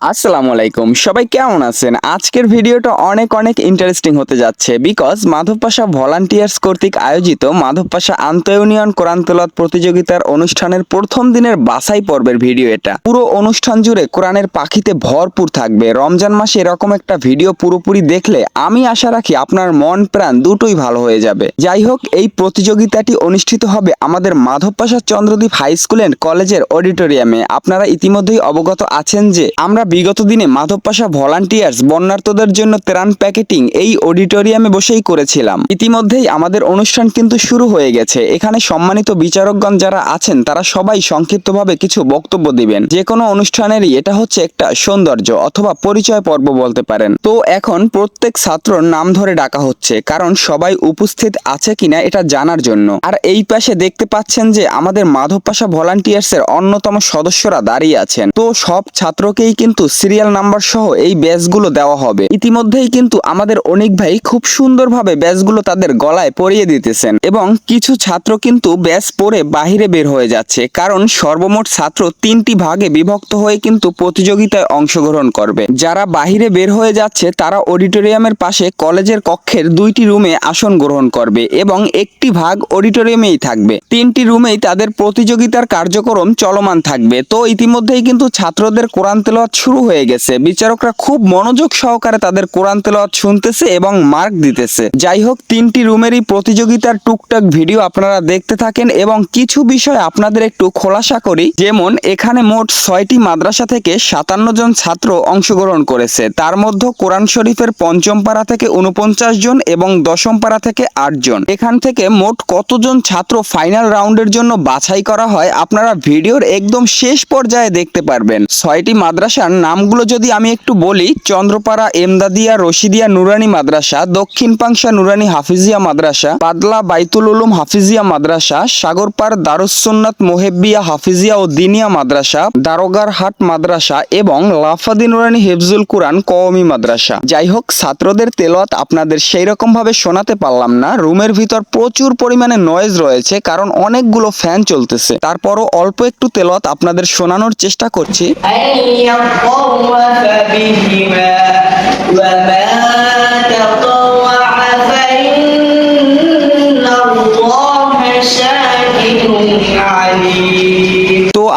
আসসালামু আলাইকুম। সবাই কেমন আছেন? আজকের ভিডিওটা অনেক অনেক ইন্টারেস্টিং হতে যাচ্ছে বিকজ মাধব পাশা ভলান্টিয়ার্স কর্তৃক আয়োজিত মাধব পাশা আন্ত ইউনিয়ন কোরআন তেলাওয়াত প্রতিযোগিতার অনুষ্ঠানের প্রথম দিনের বাছাই পর্বের ভিডিও এটা। পুরো অনুষ্ঠান জুড়ে কোরআনের পাখিতে ভরপুর থাকবে। রমজান মাসে এরকম একটা ভিডিও পুরোপুরি দেখলে আমি আশা রাখি আপনার মন, প্রাণ দুটোই ভালো হয়ে যাবে। যাই হোক, এই প্রতিযোগিতাটি অনুষ্ঠিত হবে আমাদের Madhab Pasha Chandradwip high school and কলেজের অডিটোরিয়ামে। আপনারা ইতিমধ্যেই অবগত আছেন যে আমরা বিগত দিনে মাধব পাশা ভলান্টিয়ার্স বন্যার্তদের জন্য ত্রাণ প্যাকেটিং এই অডিটোরিয়ামে বসেই করেছিলাম। ইতিমধ্যেই আমাদের অনুষ্ঠান কিন্তু শুরু হয়ে গেছে। এখানে সম্মানিত বিচারকগণ যারা আছেন, তারা সবাই সংক্ষিপ্তভাবে কিছু বক্তব্য দিবেন। যে কোনো অনুষ্ঠানেরই এটা হচ্ছে একটা সৌন্দর্য অথবা পরিচয় পর্ব বলতে পারেন। তো এখন প্রত্যেক ছাত্রর নাম ধরে ডাকা হচ্ছে, কারণ সবাই উপস্থিত আছে কিনা এটা জানার জন্য। আর এই পাশে দেখতে পাচ্ছেন যে আমাদের মাধব পাশা ভলান্টিয়ার্স এর অন্যতম সদস্যরা দাঁড়িয়ে আছেন। তো সব ছাত্রকেই কিন্তু সিরিয়াল নাম্বার সহ এই ব্যাচগুলো দেওয়া হবে। ইতিমধ্যেই কিন্তু আমাদের অনেক ভাই খুব সুন্দরভাবে ব্যাচগুলো তাদের গলায় পরিয়ে দিতেছেন এবং কিছু ছাত্র কিন্তু ব্যাচ পরে বাহিরে বের হয়ে যাচ্ছে, কারণ সর্বমোট ছাত্র তিনটি ভাগে বিভক্ত হয়ে কিন্তু প্রতিযোগিতায় অংশগ্রহণ করবে। যারা বাহিরে বের হয়ে যাচ্ছে, তারা অডিটোরিয়ামের পাশে কলেজের কক্ষের দুইটি রুমে আসন গ্রহণ করবে এবং একটি ভাগ অডিটোরিয়ামেই থাকবে। তিনটি রুমেই তাদের প্রতিযোগিতার কার্যক্রম চলমান থাকবে। তো ইতিমধ্যেই কিন্তু ছাত্রদের কোরআন তেলাওয়াত শুরু হয়ে গেছে। বিচারকরা খুব মনোযোগ সহকারে তাদের কোরআন তেলাওয়াত শুনতেছে এবং মার্ক দিতেছে। যাই হোক, তিনটি রুমেরই প্রতিযোগিতার টুকটাক ভিডিও আপনারা দেখতে থাকেন এবং কিছু বিষয় আপনাদের একটু খোলাসা করি। যেমন, এখানে মোট ছয়টি মাদ্রাসা থেকে সাতান্ন জন ছাত্র অংশগ্রহণ করেছে। তার মধ্যে কোরআন শরীফের পঞ্চম পাড়া থেকে উনপঞ্চাশ জন এবং দশম পাড়া থেকে আট জন। এখান থেকে মোট কতজন ছাত্র ফাইনাল রাউন্ডের জন্য বাছাই করা হয়, আপনারা ভিডিওর একদম শেষ পর্যায়ে দেখতে পারবেন। ছয়টি মাদ্রাসার নামগুলো যদি আমি একটু বলি, চন্দ্রপাড়া, এমদাদিয়া, রশিদিয়া, নুরানি মাদ্রাসা, দক্ষিণ পাংশা নুরানি হাফিজিয়া মাদ্রাসা পাদলা বাইতুল উলুম হাফিজিয়া মাদ্রাসা, সাগরপাড় দারুসুন্নাত মোহেব্বিয়া হাফিজিয়া ও দিনিয়া মাদ্রাসা দারোগার হাট মাদ্রাসা এবং লাফাদি নুরানি হেফজুল কুরআন কওমি মাদ্রাসা। যাই হোক, ছাত্রদের তেলাওয়াত আপনাদের সেই রকম ভাবে শোনাতে পারলাম না। রুমের ভিতর প্রচুর পরিমাণে নয়েজ রয়েছে, কারণ অনেকগুলো ফ্যান চলতেছে। তারপরও অল্প একটু তেলাওয়াত আপনাদের শোনানোর চেষ্টা করছি। أن يطوف بهما وما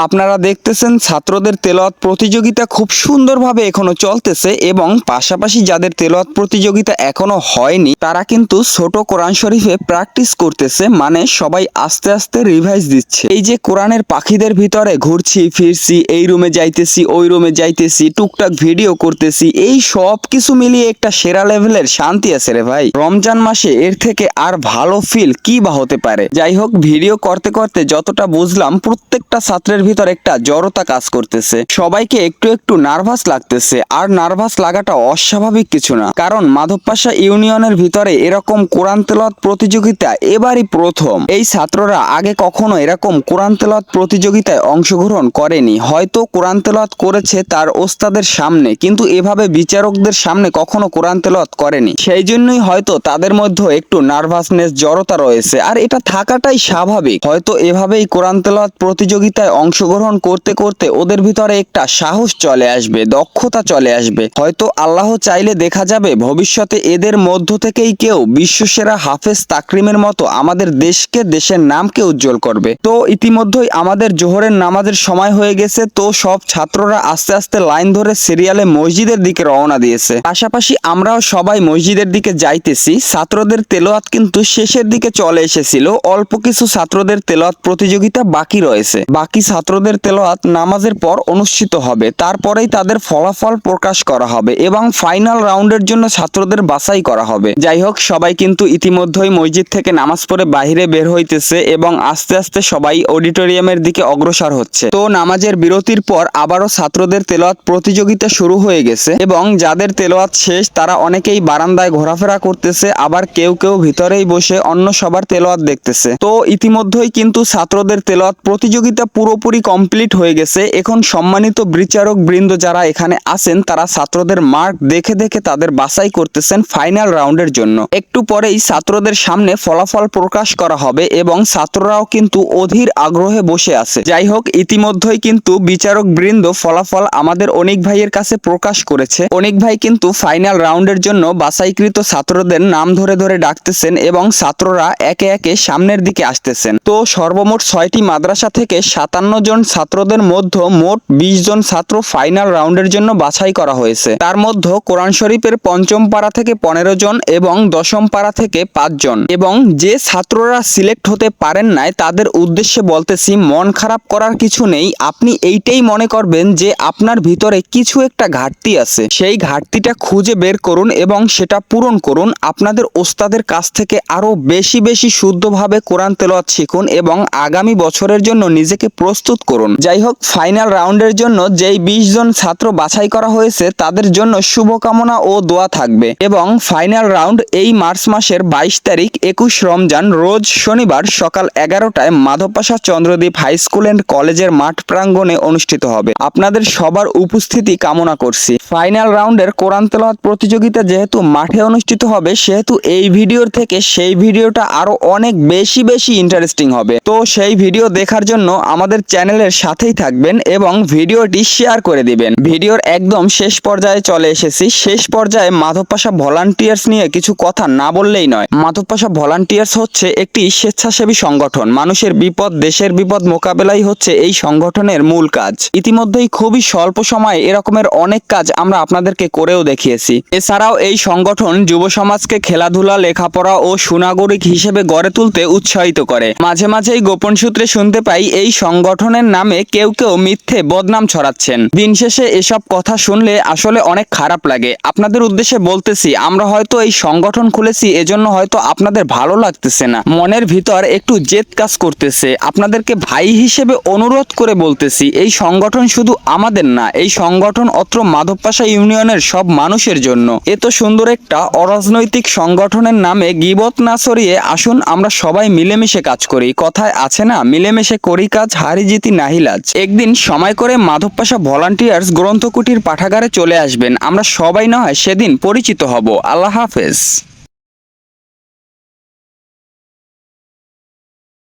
আপনারা দেখতেছেন ছাত্রদের তেলাওয়াত প্রতিযোগিতা খুব সুন্দরভাবে এখনও চলতেছে এবং পাশাপাশি যাদের তেলাওয়াত প্রতিযোগিতা এখনও হয়নি, তারা কিন্তু ছোট কোরআন শরীফে প্র্যাকটিস করতেছে মানে সবাই আস্তে আস্তে রিভাইজ দিচ্ছে। এই যে কোরআনের পাখিদের ভিতরে ঘুরছি, ফিরছি, এই রুমে যাইতেছি, ওই রুমে যাইতেছি, টুকটাক ভিডিও করতেছি, এই সব কিছু মিলিয়ে একটা সেরা লেভেলের শান্তি আছে রে ভাই। রমজান মাসে এর থেকে আর ভালো ফিল কি বা হতে পারে? যাই হোক ভিডিও করতে করতে যতটা বুঝলাম, প্রত্যেকটা ছাত্রের ভিতর একটা জড়তা কাজ করতেছে। সবাইকে একটু একটু নার্ভাস লাগতেছে, আর নার্ভাস লাগাটা অস্বাভাবিক কিছু না। কারণ মাধবপাশা ইউনিয়নের ভিতরে এরকম কোরআন তেলাওয়াত প্রতিযোগিতা এবারই প্রথম। এই ছাত্ররা আগে কখনো এরকম কোরআন তেলাওয়াত প্রতিযোগিতায় অংশগ্রহণ করেনি। হয়তো কোরআন তেলাওয়াত করেছে তার ওস্তাদের সামনে, কিন্তু এভাবে বিচারকদের সামনে কখনো কোরআন তেলাওয়াত করেনি। সেই জন্যই হয়তো তাদের মধ্যে একটু নার্ভাসনেস, জড়তা রয়েছে। আর এটা থাকাটাই স্বাভাবিক। হয়তো এভাবেই কোরআন তেলাওয়াত প্রতিযোগিতায় অংশগ্রহণ করতে করতে ওদের ভিতরে একটা সাহস চলে আসবে, দক্ষতা চলে আসবে। হয়তো আল্লাহ চাইলে দেখা যাবে ভবিষ্যতে এদের মধ্য থেকেই কেউ বিশ্বসেরা হাফেজ তাকরিমের মতো আমাদের দেশকে দেশের নামকে উজ্জ্বল করবে। তো ইতিমধ্যেই আমাদের জোহরের নামাজের সময় হয়ে গেছে, তো সব ছাত্ররা আস্তে আস্তে লাইন ধরে সিরিয়ালে মসজিদের দিকে রওনা দিয়েছে। পাশাপাশি আমরাও সবাই মসজিদের দিকে যাইতেছি, ছাত্রদের তেলোয়াত কিন্তু শেষের দিকে চলে এসেছিল, অল্প কিছু ছাত্রদের তেলোয়াত প্রতিযোগিতা বাকি রয়েছে। বাকি ছাত্রদের তেলোয়াত নামাজের পর অনুষ্ঠিত হবে। তারপরেই তাদের ফলাফল প্রকাশ করা হবে এবং ফাইনাল রাউন্ডের জন্য ছাত্রদের বাছাই করা হবে। যাই হোক, সবাই কিন্তু ইতিমধ্যেই মসজিদ থেকে নামাজ পড়ে বাইরে বের হইতেছে এবং আস্তে আস্তে সবাই অডিটোরিয়ামের দিকে অগ্রসর হচ্ছে। তো নামাজের বিরতির পর আবারও ছাত্রদের তেলোয়াত প্রতিযোগিতা শুরু হয়ে গেছে এবং যাদের তেলোয়াত শেষ, তারা অনেকেই বারান্দায় ঘোরাফেরা করতেছে, আবার কেউ কেউ ভিতরেই বসে অন্য সবার তেলোয়াত দেখতেছে। তো ইতিমধ্যেই কিন্তু ছাত্রদের তেলোয়াত প্রতিযোগিতা পুরোপুরি পুরোপুরি কমপ্লিট হয়ে গেছে। এখন সম্মানিত বিচারক বৃন্দ যারা এখানে আছেন, তারা ছাত্রদের মার্ক দেখে দেখে তাদের বাছাই করতেছেন ফাইনাল রাউন্ডের জন্য। একটু পরেই ছাত্রদের সামনে ফলাফল প্রকাশ করা হবে এবং ছাত্ররাও কিন্তু অধীর আগ্রহে বসে আছে। যাই হোক, ইতিমধ্যেই কিন্তু বিচারক বৃন্দ ফলাফল আমাদের অনেক ভাইয়ের কাছে প্রকাশ করেছে। অনেক ভাই কিন্তু ফাইনাল রাউন্ডের জন্য বাছাইকৃত ছাত্রদের নাম ধরে ধরে ডাকতেছেন এবং ছাত্ররা একে একে সামনের দিকে আসতেছেন। তো সর্বমোট ছয়টি মাদ্রাসা থেকে সাতান্ন জন ছাত্রদের মধ্যে মোট বিশ জন ছাত্র ফাইনাল রাউন্ডের জন্য বাছাই করা হয়েছে। তার মধ্যে কোরআন শরীফের পঞ্চম পাড়া থেকে পনেরো জন এবং দশম পাড়া থেকে পাঁচজন এবং যে ছাত্ররা সিলেক্ট হতে পারেন নাই, তাদের উদ্দেশ্যে বলতেছি, মন খারাপ করার কিছু নেই। আপনি এইটাই মনে করবেন যে আপনার ভিতরে কিছু একটা ঘাটতি আছে। সেই ঘাটতিটা খুঁজে বের করুন এবং সেটা পূরণ করুন। আপনাদের ওস্তাদের কাছ থেকে আরও বেশি বেশি শুদ্ধভাবে কোরআন তেলাওয়াত শিখুন এবং আগামী বছরের জন্য নিজেকে প্রস্তুত করুন। যাই হোক ফাইনাল রাউন্ডের জন্য যেই বিশ জন ছাত্র বাছাই করা হয়েছে, তাদের জন্য শুভকামনা ও দোয়া থাকবে। এবং ফাইনাল রাউন্ড এই মার্চ মাসের বাইশ তারিখ, একুশ রমজান, রোজ শনিবার সকাল এগারোটায় Madhabpasha Chandradwip high school and কলেজের মাঠ প্রাঙ্গণে অনুষ্ঠিত হবে। আপনাদের সবার উপস্থিতি কামনা করছি। ফাইনাল রাউন্ডের কোরআন তেলাওয়াত প্রতিযোগিতা যেহেতু মাঠে অনুষ্ঠিত হবে, সেহেতু এই ভিডিওর থেকে সেই ভিডিওটা আরও অনেক বেশি বেশি ইন্টারেস্টিং হবে। তো সেই ভিডিও দেখার জন্য আমাদের চ্যানেলের সাথেই থাকবেন এবং ভিডিওটি শেয়ার করে দিবেন। ভিডিওর একদম শেষ পর্যায়ে চলে এসেছি। শেষ পর্যায়ে মাধবপাশা ভলান্টিয়ার্স নিয়ে কিছু কথা না বললেই নয়। মাধবপাশা ভলান্টিয়ার্স হচ্ছে একটি স্বেচ্ছাসেবী সংগঠন। মানুষের বিপদ, দেশের বিপদ মোকাবেলাই হচ্ছে এই সংগঠনের মূল কাজ। ইতিমধ্যেই খুবই স্বল্প সময়ে এরকমের অনেক কাজ আমরা আপনাদেরকে করেও দেখিয়েছি। এছাড়াও এই সংগঠন যুব সমাজকে খেলাধুলা, লেখাপড়া ও সুনাগরিক হিসেবে গড়ে তুলতে উৎসাহিত করে। মাঝে মাঝেই গোপন সূত্রে শুনতে পাই, এই সংগঠনের নামে কেউ কেউ মিথ্যে বদনাম ছড়াচ্ছেন। দিন শেষে এসব কথা শুনলে আসলে অনেক খারাপ লাগে। আপনাদের উদ্দেশ্যে বলতেছি, আমরা হয়তো এই সংগঠন খুলেছি, এজন্য হয়তো আপনাদের ভালো লাগতেছে না। মনের ভিতর একটু জেদ কাজ করতেছে। আপনাদেরকে ভাই হিসেবে অনুরোধ করে বলতেছি, এই সংগঠন শুধু আমাদের না, এই সংগঠন অত্র মাধবপাশা ইউনিয়নের সব মানুষের জন্য। এত সুন্দর একটা অরাজনৈতিক সংগঠনের নামে গিবত না সরিয়ে আসুন, আমরা সবাই মিলেমিশে কাজ করি। কথায় আছে না, মিলেমিশে করি কাজ হারি জিতি নাহিলাজ। একদিন সময় করে মাধবপাশা ভলান্টিয়ার্স গ্রন্থকুটির পাঠাগারে চলে আসবেন। আমরা সবাই নয় সেদিন পরিচিত হব। আল্লাহ হাফেজ।